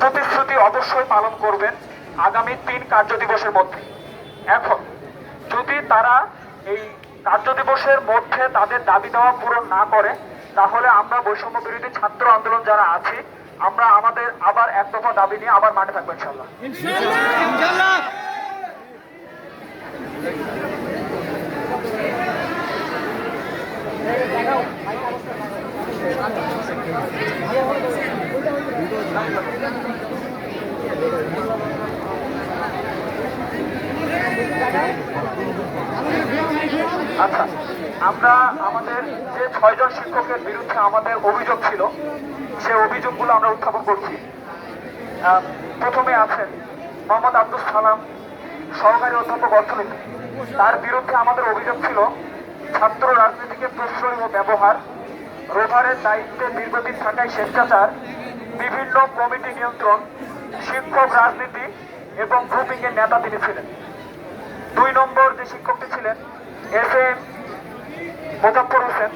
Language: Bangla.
প্রতিশ্রুতি অবশ্যই পালন করবেন আগামী তিন কার্য দিবসের মধ্যে। এখন, যদি তারা এই কার্য দিবসের মধ্যে তাদের দাবি দেওয়া পূরণ না করে, তাহলে আমরা বৈষম্য বিরোধী ছাত্র আন্দোলন যারা আছি, আমরা আমাদের আবার এক দফা দাবি নিয়ে আবার মাঠে থাকব ইনশাল্লাহ আচ্ছা আমরা আমাদের যে ছয়জন শিক্ষকের বিরুদ্ধে আমাদের অভিযোগ ছিল, সে অভিযোগগুলো আমরা উত্থাপন করছি। প্রথমে আছেন মোহাম্মদ আব্দুল সালাম, সহকারী অধ্যাপক অর্থনীতি। তার বিরুদ্ধে আমাদের অভিযোগ ছিল, ছাত্র রাজনীতিকে প্রশ্রয় ও ব্যবহার, রোভারের দায়িত্বে দীর্ঘদিন থাকায় স্বেচ্ছাচার বিভিন্ন কমিটি নিয়ন্ত্রণ শিক্ষক, রাজনীতি এবং গ্রুপিংয়ের নেতা তিনি ছিলেন। দুই নম্বর যে শিক্ষকটি ছিলেন, এস এম মোজাফর হোসেন।